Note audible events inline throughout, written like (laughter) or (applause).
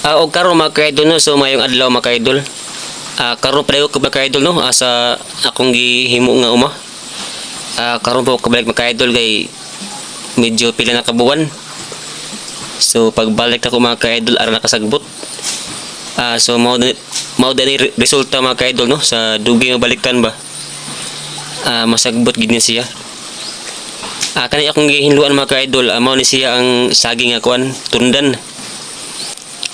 Ah, og karon mga ka-idol no, so mayong adlaw mga ka-idol. Ah, karon pareho ko mga ka-idol no, ah, sa akong gihimo nga uma. Ah, karon po kabalik mga ka-idol kay medyo pila na kabuwan. So pagbalik ako mga ka-idol ara nakasagbot. Ah, so mao mao re- resulta mga ka-idol no sa dugi nga balikan ba. Ah, masagbot gid niya siya. Ah, kani akong gihinluan mga ka-idol, ah, mao ni siya ang saging nga kuan, tundan.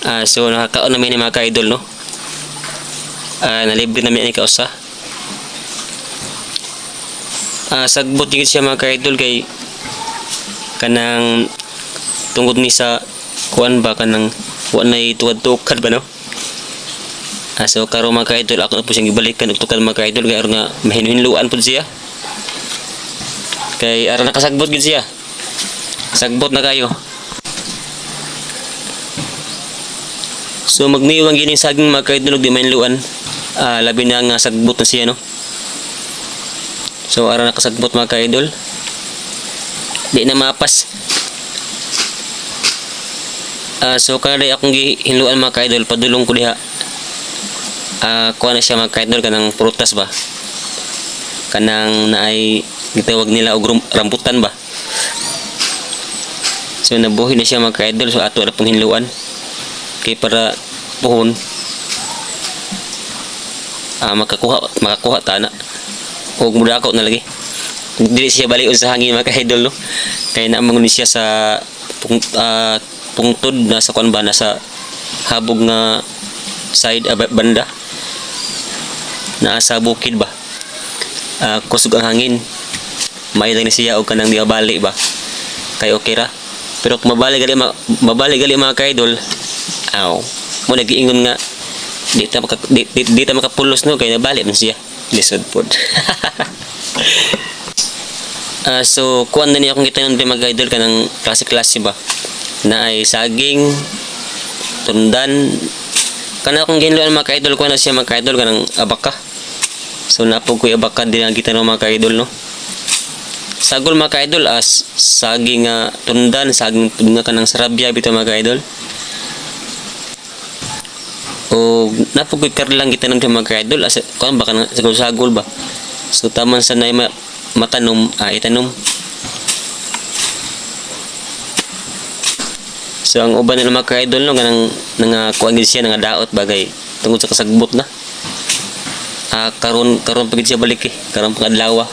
Ah, so nakakaon namin ni mga ka-idol no. Ah, nalibre namin ni kausa. Ah, sagbot gid siya mga ka-idol kay kanang tungod ni sa kuan ba kanang wa na tuwad-tukad ba no. Ah, so karon mga ka-idol ako na po siyang ibalikan ug tukad mga ka-idol kay nga mahinhinluan pud siya. Kay aron nakasagbot gid siya. Sagbot na kayo. So magniwang gini saging mga kaidol di mainluan. Ah, labi na nga sagbot na siya no. So ara nakasagbot mga kaidol. Di na mapas. Ah, so kada akong gihinluan mga kaidol padulong ko diha. Ah, kuha na siya mga kaidol kanang prutas ba. Kanang naay gitawag nila og rambutan ba. So nabuhi na siya mga kaidol so ato na pong hinluan kay para puhon. Ah makakuha makakuha ta na. Og mudakaw na lagi. Dili siya balion sa hangin mga ka-idol no? Kay naamang ni siya sa pung, ah, pungtod na sa kuan ba na sa habog nga side ba- banda. Naa sa bukid ba. Ah, kusog ang hangin. May lang ni siya og kanang di bali ba. Kay okay ra. Pero kung mabali gali ma- mabali gali mga ka-idol aw mo nagiingon nga di ta maka di, di, di ta makapulos no? Kay nabali man siya. Lisod pod (laughs) Ah, so kuan na niya akong kita ng mga idol kanang klase-klase ba? Na ay saging tundan. Kana akong ginluan mga idol ko na siya mga idol kanang abaka. So napog ko abaka din ang kita ng mga idol no? Sagol mga idol as saging nga tundan saging nga kanang sarabya bitaw mga idol o napugoy kar lang kita ng mga idol. As kuan baka na sagol sagol ba? So taman sa na ma, matanom ah, itanom. So ang uban nila mga idol no ganang nga kuan siya nga daot bagay tungod sa kasagbot na. Ah karon karon pagid siya balik eh. Karon pangadlaw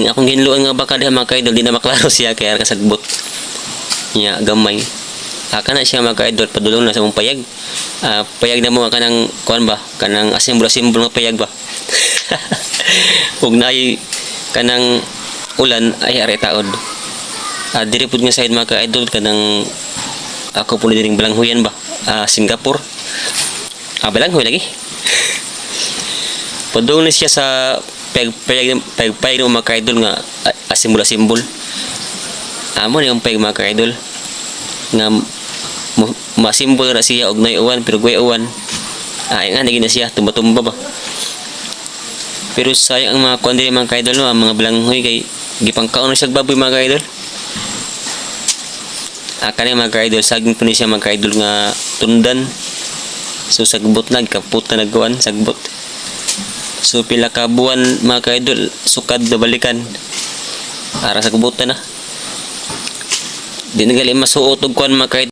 ang akong ginluan nga baka diha mga idol di na maklaro siya kaya kasagbot. Niya gamay ah, kana siya mga idol padulong na sa mong payag. Ah, payag na mo ka ng kuan ba? Kanang asimbol asimbol nga payag ba? (laughs) Ug naay kanang ulan ay ari taod ah, diri pud nga side mga idol kanang ako po diring balanghoyan ba? Ah, Singapore. Ah balanghoy lagi. (laughs) Padulong na siya sa payag payag ng mga idol nga ah, asimbol asimbol amo ni yung payag mga idol nga masimbol na siya og nay uwan pero guay uwan. Ay nga na siya. Tumba-tumba ba? Pero sayang ang mga kuan diri mga kaidol no? Ang mga balanghoy kay gipangkaon na siya baboy mga kaidol. Ah kani mga kaidol saging po siya mga kaidol nga tundan. So sagbot na kaput na nagkuan sagbot. So pila ka buwan mga kaidol sukad na balikan. Para sagbutan na. Di na gali masuot og kuan mga kaidol